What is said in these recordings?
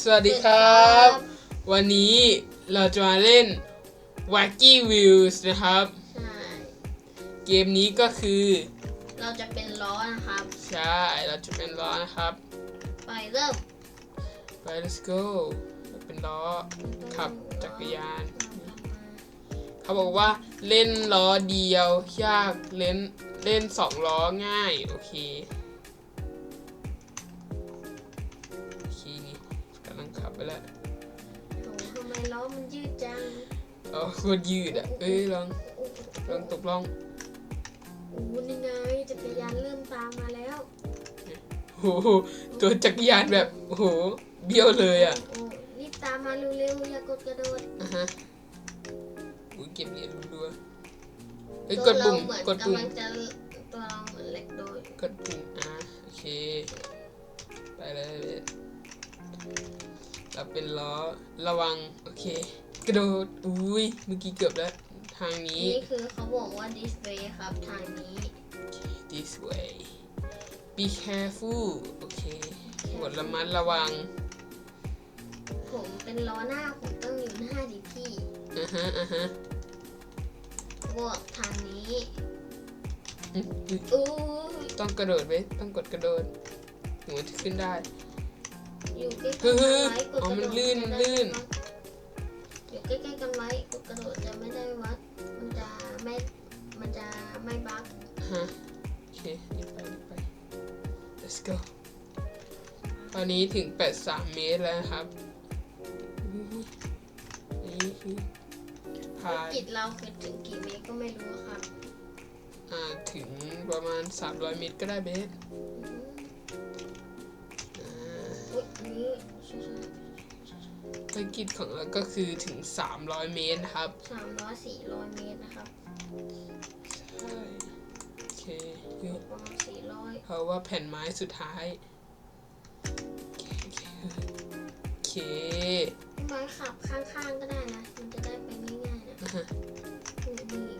สวัสดีครับ วันนี้เราจะมาเล่น Wacky Wheels นะครับ ใช่ เกมนี้ก็คือ เราจะเป็นล้อนะครับ ใช่ เราจะเป็นล้อนะครับ ไปเริ่ม ไป let's go เป็นล้อขับจักรยาน เขาบอกว่าเล่นล้อเดียวยากเล่นเล่นสองล้อง่าย โอเค แล้วโอ้ทำไมล้อมันยืดจังอ๋อโคตรยืดอะเอ้ยลองลองตกลองโอ้โหนี่ไงจักรยานเริ่มตามมาแล้วโอ้โหตัวจักรยานแบบโอ้โหเบี้ยวเลยอะโอ้รีบตามมาเร็วๆอย่ากดกระโดดอะฮะอุ้ยเก็บเหรียญรัวๆเฮ้ยตัวกดปุ่มเราเหมือนกดปุ่มกำลังจะตัวเราเหมือนเหล็กโดยกดปุ่มอะโอเคไปเลย เราเป็นล้อระวัง โอเค กระโดด อุ้ยเมื่อกี้เกือบแล้ว ทางนี้ นี่คือเขาบอกว่า this way ครับ ทางนี้ this way be careful โอเคกดระมัดระวัง ผมเป็นล้อหน้า ผมต้องอยู่หน้าดิพี่อะฮะอะฮะบวกทางนี้อืมอุ๊ยอู้ต้องกระโดดไว้ต้องกดกระโดดถึงมันจะขึ้นได้ อยู่ใกล้ๆเฮ้กันยไว้กดอ๋อกระมันโดดลื่นจะได้ลื่นไม่วัดอยู่ใกล้ๆกันไว้กดกระโดดจะไม่ได้วัด มันจะไม่ มันจะไม่บั๊กฮะโอเครีบไปรีบไป let's go ตอนนี้ถึง 83 เมตรแล้วนะครับอู้หูนี่คือพายกิจเราคือถึงกี่เมตรก็ไม่รู้ครับอ่าถึงประมาณ 300 เมตรก็ได้เบสอ่ ภารกิจของเราก็คือถึง 300 เมตรนะครับ สามร้อยสี่ร้อยเมตรนะครับใช่โอเคประมาณสี่ร้อยเพราะว่าแผ่นไม้สุดท้ายโอเคโอเคบอยขับข้างๆก็ได้นะ มันจะได้ไปง่ายๆนะอะฮะนี่นี่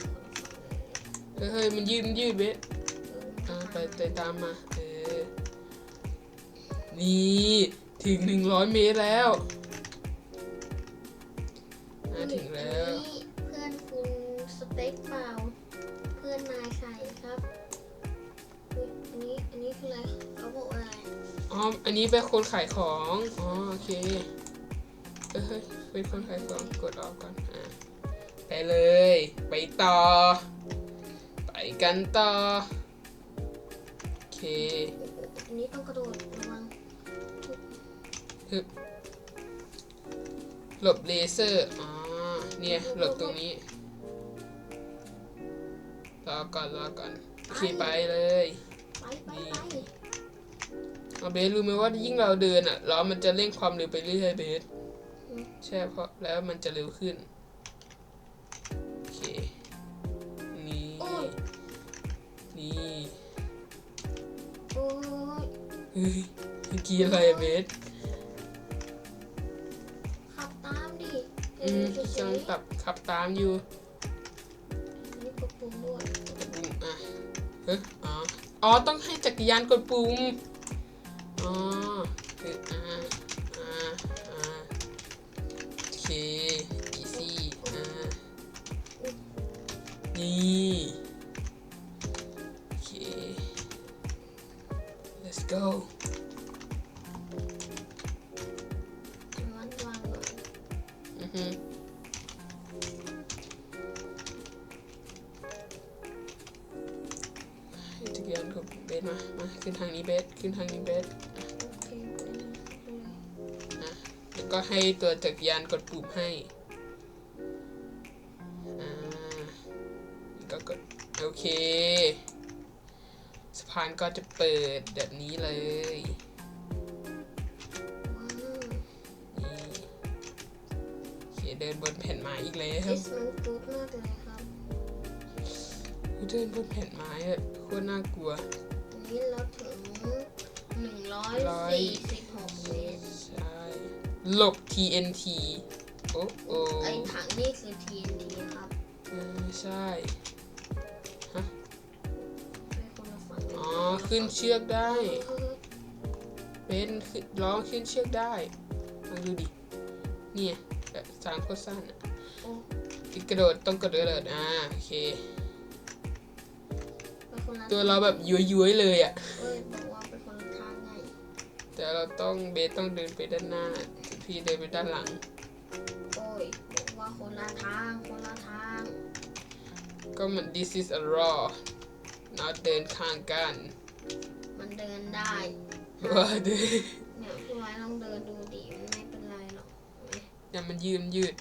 คนะเลยเฮ้ยเฮ้ยมันยืดมันยืดเบสเอออ่าไปไปตามมา เออ นี่ ถึงหนึ่งร้อยเมตรแล้วอ่าถึงแล้วอันนี้เพื่อนคุณสเต็กเปล่า เพื่อนนายไข่ครับอุ๊ยอันนี้อันนี้คืออะไรเขาบอกว่าอะไรอ๋อ อันนี้เป็นคนขายของ อ๋อ โอเค เอ้ยเป็นคนขายของ กดออกก่อน อ่าไปเลย ไปต่อ ไปกันต่อ โอเค อันนี้ต้องกระโดด หลบเลเซอร์ อ๋อ เนี่ย หลบตรงนี้รอก่อนรอก่อนโอเคไปเลยไปไปไปเอาเบสรู้ไหมว่ายิ่งเราเดินอะล้อมันจะเร่งความเร็วไปเรื่อยๆเบสใช่เพราะแล้วมันจะเร็วขึ้น โอเค นี่โอ้ยนี่โอ้ยเฮ้ยเมื่อกี้อะไรอะเบส อืมเฉกำลังยตับขับตามอยู่นี่กดปุ่มด้วยกดปุ่มอะเฮ้ยอ๋ออ๋อต้องให้จักรยานกดปุ่มอ๋อคืออ่าอ่าอ่าโอเค easy อ่านี่โอเค let's go สมามาขึ้นทางนี้เบสขึ้นทางนี้เบสโอเคไปเลยอะแล้วก็ให้ตัวจักรยานกดปุ่มให้อ่าแล้วก็กดโอเคสะพานก็จะเปิดแบบนี้เลยว้าวนี่โอเคเดินบนแผ่นไม้อีกแล้วเทสมันกูดมากเลยครับเดินบนแผ่นไม้อะโคตรน่ากลัวอั นนี้เราถึงหนึ่งร้อยร้อยสี่สิบหกเมตรใช่หลบ TNT โอ้โอ้ไอถังนี่คือ TNT ครับเออใช่ไปคนละฝั่งเลยอ๋อ ขึ้นเชือกได้เออเป็นขึ้นล้อขึ้นเชือกได้อลองดูดิ เนี่ยแบบทางโคตรสั้นอะโอ้อีกกระโดดต้องกระโดดอ่าโอเคเป็น คนละตัวเราแบบย้วยๆเลยอะ เอ้ยบอกว่าเป็นคนละทางไงแต่เราต้องเบสต้องเดินไปด้านหน้า พี่เดินไปด้านหลัง โอ้ยบอกว่าคนละทางคนละทางก็เหมือน this is a raw นัดเดินข้างกันมันเดินได้ว่าเดินเนี่ยพี่ไว้ลองเดินดูดิมันไม่เป็นไรหรอกเห็นไหมอย่ามันยืนยืด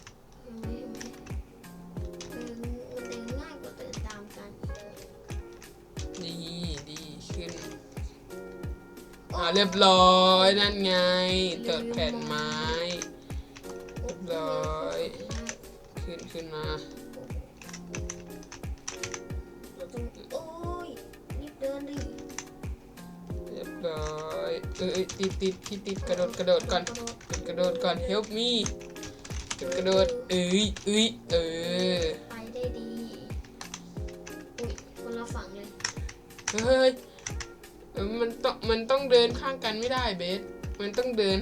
อ่าเรียบร้อยนั่นไงเติดแผ่นไม้เรียบร้อยขึ้นขึ้นมาเราต้องโอ้ยรีบเดินดิเรียบร้อยเอ้ยเอ้ยติดติดพี่ติดกระโดดกระโดดก่อนกระโดดกระโดดก่อน help me กระโดดเอ้ยเอ้ยเออไปได้ดีอุ้ยคนละฝั่งเลยเฮ้ย เออมันต้องมันต้องเดินข้างกันไม่ได้เบส มันต้องเดิน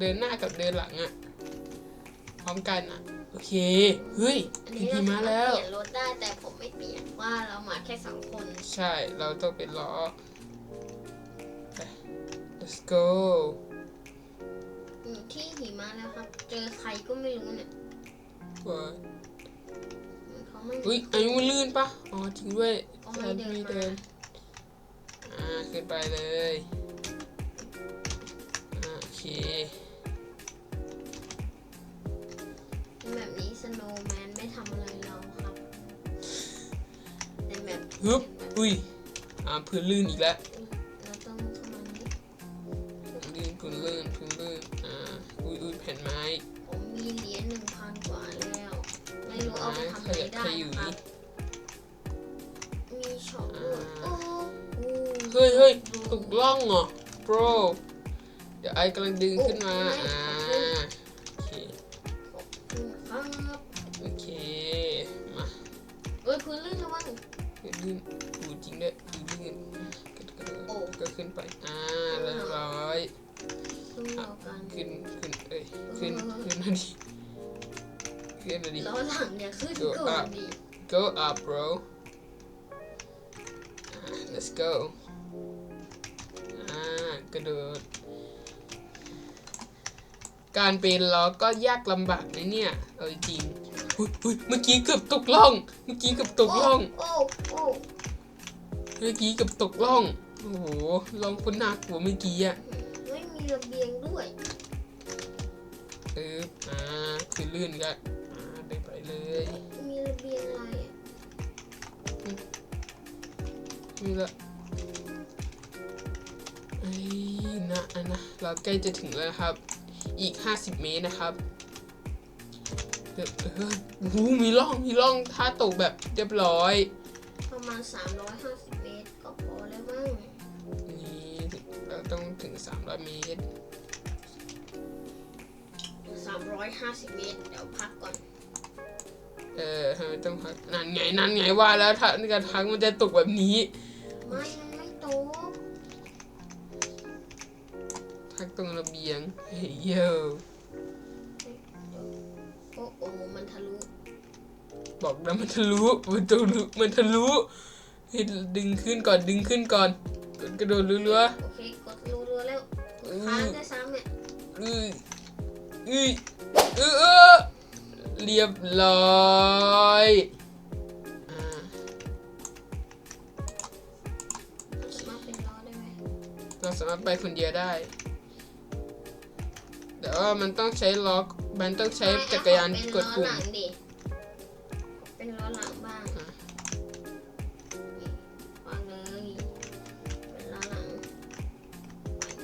เดินหน้ากับเดินหลังอะพร้อมกันอะโอเค เฮ้ยอันถึนี้งเราหิมะสามารถแล้ว เปลี่ยนรถได้แต่ผมไม่เปลี่ยนว่าเรามาแค่สองคนใช่ เราต้องเป็นล้อไป let's go อยู่ที่หิมะแล้วครับ เจอใครก็ไม่รู้เนี่ยว่าเหมือนเขาไม่ อุ้ยอายุมันลื่นปะอ๋อจริงด้วยเขาไม่เดินมีมาเดิน อ่าขึ้นไปเลยโอเคแบบนี้สโนว์แมนไม่ทำอะไรเราครับในแบบฮึบอุ้ยอ่าพื้นลื่นอีกแล้วเราต้องเข้ามานี้ลื่นพื้นลื่นพื้นลื่นอ่าอุ้ยอุ้ยแผ่นไม้ ผมมีเหรียญหนึ่งพันกว่าแล้ว ไม่รู้เอาไปทำอะไรได้ครับมีช็อปด้วยโอ้โเฮ้ยเฮ้ยตกล่องเหรอ bro เดี๋ยวไอ้กำลังดึงขึ้นมาอ่าโอเคครับโอเคมาเอ้ยพื้นลื่นระวังพื้นลื่นดูจริงด้วยพื้นลื่นกระโดดกระโดดโอ้ก็ขึ้นไปอ่าเรียบร้อยพึ่งเรากันขึ้นขึ้นเอ้ยขึ้นขึ้นมาดิขึ้นมาดิล้อหลังเนี่ยขึ้นก่อนดิ go up bro อ่า let's go อ่า กระโดด การเป็นล้อก็ยากลำบากนะเนี่ยเอาจริงๆอุ๊ยอุ๊ยเมื่อกี้เกือบตกล่อง เมื่อกี้เกือบตกล่อง โอ้โอ้เมื่อกี้เกือบตกล่องโอ้โหล่องคนน่ากลัวเมื่อกี้อะไม่มีระเบียงด้วย เอออ่าคือลื่นก็อ่าเดินไปเลย มีระเบียงอะไรอะนี่ละ เราใกล้จะถึงแล้วนะครับ อีก 50 เมตรนะครับเดี๋ยวเฮ้ยโอ้โหมีร่องมีร่องถ้าตกแบบเรียบร้อย ประมาณ 350 เมตร ก็พอแล้วมั้งนี่เราต้องถึง 300 เมตร 350 เมตร เดี๋ยวพักก่อน เออทำไมต้องพักนั่นไงนั่นไงว่าแล้วถ้าการพักมันจะตกแบบนี้ไม่มัน พักตรงระเบียงเฮ้ยโยโอ้โอ้มันทะลุบอกแล้วมันทะลุมันทะลุมันทะลุให้ดึงขึ้นก่อนดึงขึ้นก่อนกระโดดรัวโอเคกดรัวๆแล้วค้างได้ซ้ำเนี่ยๆอื้ออื้อเออเออเรียบร้อยอ่าสามารถเป็นล้อได้ไหมเราสามารถไปคนเดียวได้ แต่ว่ามันต้องใช้ล็อก มันต้องใช้จักรยานกดปุ่มเป็นล้อหลังดิเป็นล้อหลังบ้างอะนี่วางเลยเป็นล้อหลัง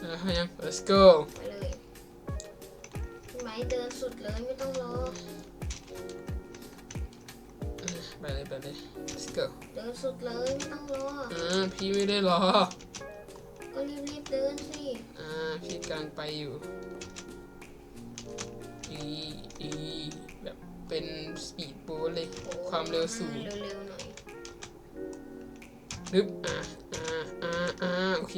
แล้วยัง let's go ไปเลยพี่ไม้เดินสุดเลยไม่ต้องรอไปเลยไปเลย let's go เดินสุดเลยไม่ต้องรออ่าพี่ไม่ได้รอก็รีบๆเดินสิอ่าพี่กำลังไปอยู่ อีอีแบบเป็นสปีดโบ๊ทเลย ความเร็วสูงเร็วๆหน่อยนึบอะอะอะอะโอเค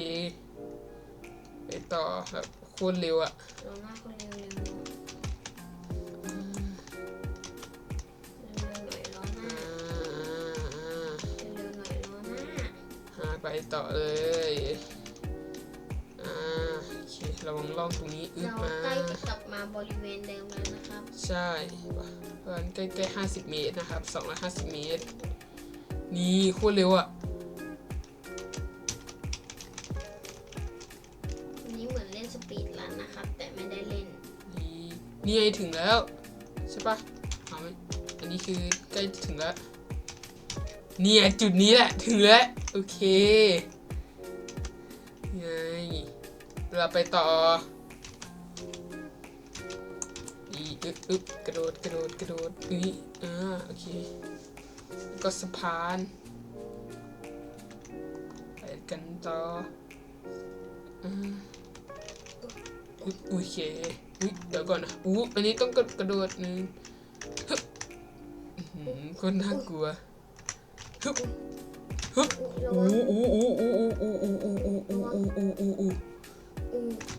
ไปต่อแบบโคตรเร็วอะเร็วมากคนเร็วเร็วไปต่อเลย ระวังล่องตรงนี้อึบเรามาใกล้จะกลับมาบริเวณเดิมแล้วนะครับ ใช่ประมาณใกล้ๆห้าสิบเมตรนะครับสองร้อยห้าสิบเมตร นี่โคตรเร็วอะอันนี้เหมือนเล่นสปีดรันนะครับ แต่ไม่ได้เล่น นี่นี่ไงถึงแล้ว ใช่ปะเอาไหมอันนี้คือใกล้จะถึงแล้วเนี่ยจุดนี้แหละถึงแล้ว โอเค เราไปต่ออีอึ๊บอึ๊บกระโดดกระโดดกระโดดอุ้ยอ่าโอเคก็สะพานไปกันต่ออ่าอุ๊ยโอเคอุ๊ยเดี๋ยวก่อนนะอู้อันนี้ต้องกระกระโดดหนึ่งฮึบคนน่ากลัวฮึบฮึบอุ๊ยระอู้วังอู้อู้อู้อู้อู้อู้อู้อู้อู้อู้อู้อู้อู้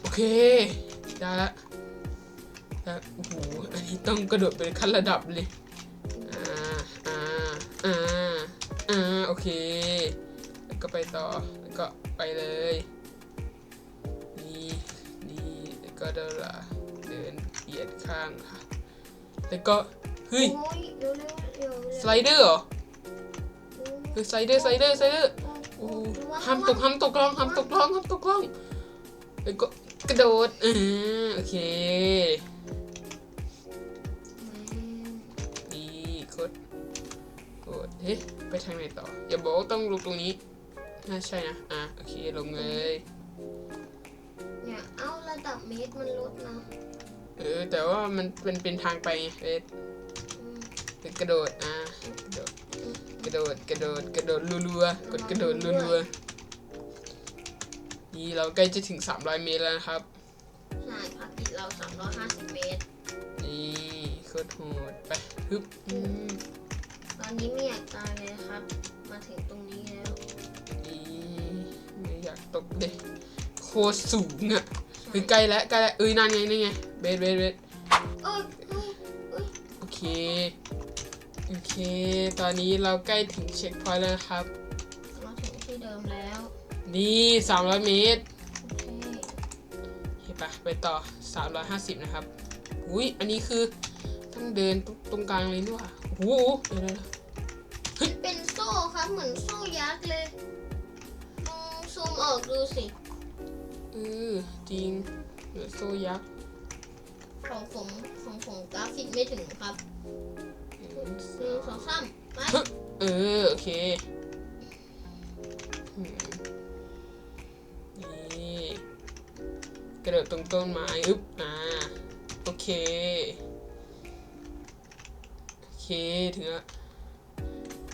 โอเค ได้ละแล้วโอ้โห อันนี้ต้องกระโดดเป็นขั้นระดับเลย อ่า อ่า อ่า อ่า โอเค แล้วก็ไปต่อ แล้วก็ไปเลย นี่ นี่แล้วก็เดินละเดินเบียดข้างค่ะ แล้วก็ เฮ้ย สไลเดอร์เหรอเฮ้ยสไลเดอร์ สไลเดอร์ สไลเดอร์ โอ้ห้ามตกห้ามตกลองห้ามตกลองห้ามตกลอง ก็กระโดดอ่าโอเคอืมนี่กด กด เฮ้ยไปทางไหนต่อ อย่าบอกว่าต้องลงตรงนี้ น่าใช่นะ อะ โอเค ลงเลยเนี่ยเอาระดับเมตรมันลดนะ เออ แต่ว่ามันเป็นเป็นทางไปไงเวทอืมเป็นกระโดด อะ กระโดด กระโดด กระโดด กระโดดรัวๆ กดกระโดดรัวๆ นี่เราใกล้จะถึง 300 เมตรแล้วนะครับ ใช่ภารกิจเรา 350 เมตร นี่โคตรโหดไปฮึบอืมตอนนี้ไม่อยากตายเลยนะครับ มาถึงตรงนี้แล้วนี่ไม่อยากตกเลยโคตรสูงอะเฮ้ยใกล้แล้วใกล้แล้วเอ้ยนั่นไงนี่ไงเบสเบสเบสเอ้ยเอ้ยเอ้ยโอเค โอเค ตอนนี้เราใกล้ถึงเช็คพอยต์แล้วนะครับ นี่300เมตรโอเคโอเคปะไปต่อ350นะครับอุ้ยอันนี้คือต้องเดินตรงตรงกลางเลยนี่หว่าโอ้โหเดี๋ยวเดี๋ยวเดี๋ยวมันเป็นโซ่ครับเหมือนโซ่ยักษ์เลยลองซูมออกดูสิเออจริงเหลือโซ่ยักษ์ของผมของผมกราฟิกไม่ถึงครับหนึ่งหนึ่งสสอองงสามไปเออโอเค ระโดดตรงต้นไม้อึ๊บอ่าโอเค โอเคถึงแล้ว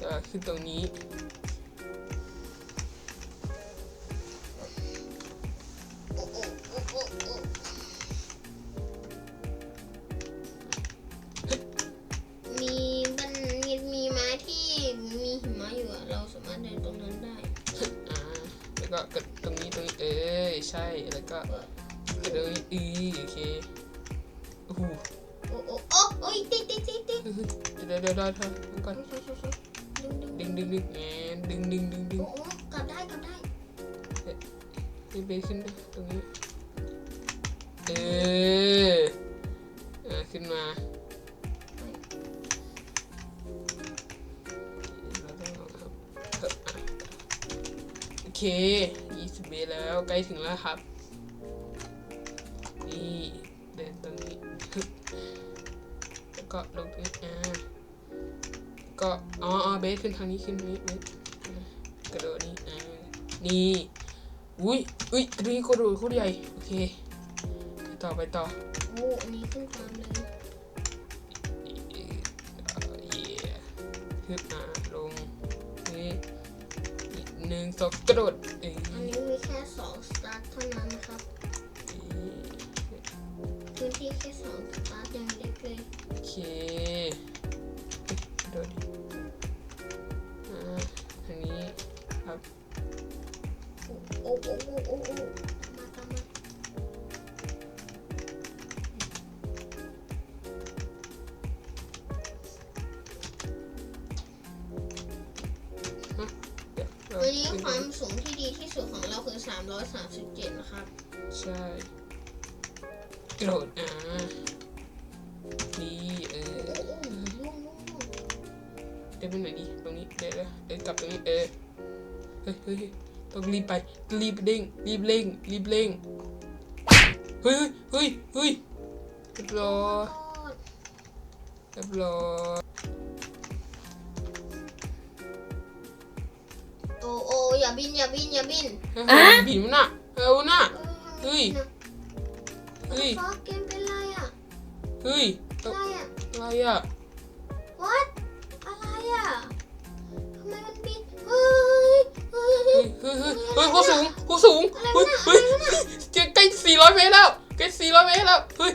ก็ขึ้นตรงนี้โอ้โอ้โอ้โอ้โอ้มีบันมีไม้ที่มีหิมะอยู่อะเราสามารถเดินตรงนั้นได้ อ่า แล้วก็กดตรงนี้ตรงนี้เอ้ยใช่ แล้วก็ เดี๋ยวเดี๋ยวเดี๋ยวเดี๋ยวเดี๋ยวก่อนช่วยช่วยช่วยดึงดึงดึงดึงดึงแงนดึงดึงดึงดึงโอ้โอ้กลับได้กลับได้ให้เบสขึ้นด้วยตรงนี้ เอออ่าขึ้นมาเราต้องเอาครับเอออะโอเคยี่สิบเมตรแล้วใกล้ถึงแล้วครับ นี่เดินตรงนี้ฮึบแล้วก็ลงตรงนี้อ่า ก็อ๋ออ๋อเบสขึ้นทางนี้ขึ้นทางนี้เบสอ่ากระโดดนี่อ่านี่อุ้ยอุ้ยกระดิ่งโคตรโคตรใหญ่โอเคไปต่อไปต่อโอ้อันนี้ขึ้นความเร็วเอ่อเย่ขึ้นมาลงนี่อีกหนึ่งสองกระโดดเอ้ยอันนี้มีแค่สองสตาร์ทเท่านั้นนะครับพื้นที่แค่สองสตาร์ทยังเล็กเลยโอเคเอ้ยกระโดูดิทางนี้ครับโอ้โอ้โอ้โอ้โอ้มาตามมาวันนี้ความสูงที่ดีที่สุดของเราคือ 337 นะครับ ใช่ โกรธนะ เดินไปไหนดีตรงนี้เดินเลยเดินกลับตรงนี้เออเฮ้ยเฮ้ยเฮ้ยต้องรีบไปรีบเร่งรีบเร่งรีบเร่งเฮ้ยเฮ้ยเฮ้ยเรียบร้อยเรียบร้อยโอ้โอ้อย่าบินอย่าบินอย่าบินเฮ้ยเฮ้ยบีมน่ะเอาน่ะเฮ้ยเฮ้ยฟอกเกมเป็นไรอะเฮ้ยอะไรอะอะไรอะ what อะทำไมมันบินเฮ้ยเฮ้ยเฮ้ยเฮ้ยเฮ้ยเฮ้ยเขาสูงเขาสูงเฮ้ยเฮ้ยเจ๊ใกล้สี่ร้อยเมตรแล้วใกล้สี่ร้อยเมตรแล้วเฮ้ยเฮ้ยเฮ้ย